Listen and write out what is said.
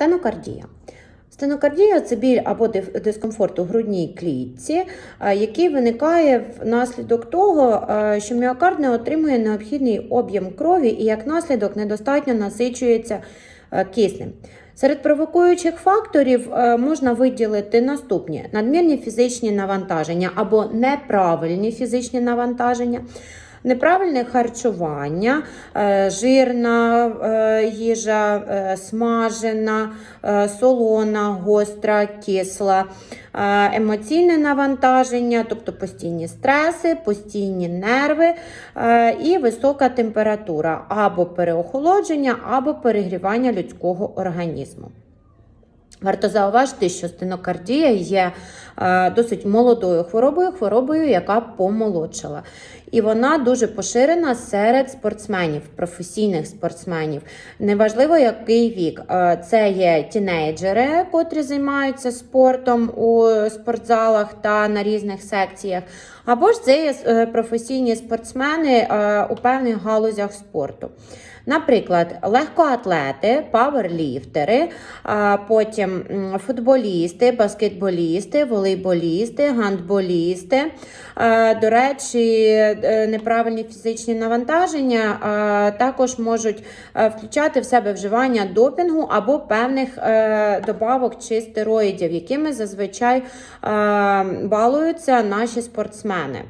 Стенокардія. Стенокардія це біль або дискомфорт у грудній клітці, е, який виникає внаслідок того, е, що міокард не отримує необхідний об'єм крові і як наслідок недостатньо насичується е, киснем. Серед провокуючих факторів можна виділити наступні: надмірні фізичні навантаження або неправильні фізичні навантаження. Неправильне харчування, е, жирна е, їжа, е, смажена, солона, гостра, кисла, емоційне навантаження, тобто постійні стреси, постійні нерви і висока температура або переохолодження, або перегрівання людського організму. Варто зауважити, що стенокардія є досить молодою хворобою, хворобою, яка помолодшала. І вона дуже поширена серед спортсменів, професійних спортсменів. Неважливо, який вік. Е, Це є тінейджери, котрі займаються спортом у спортзалах та на різних секціях. Або ж це є е, професійні спортсмени е, у певних галузях спорту. Наприклад, легкоатлети, паверліфтери, потім футболісти, баскетболісти, волейболісти, гандболісти. До речі, неправильні фізичні навантаження е, також можуть е, включати в себе вживання допінгу або певних е, добавок чи стероїдів, якими зазвичай е, балуються наші спортсмени.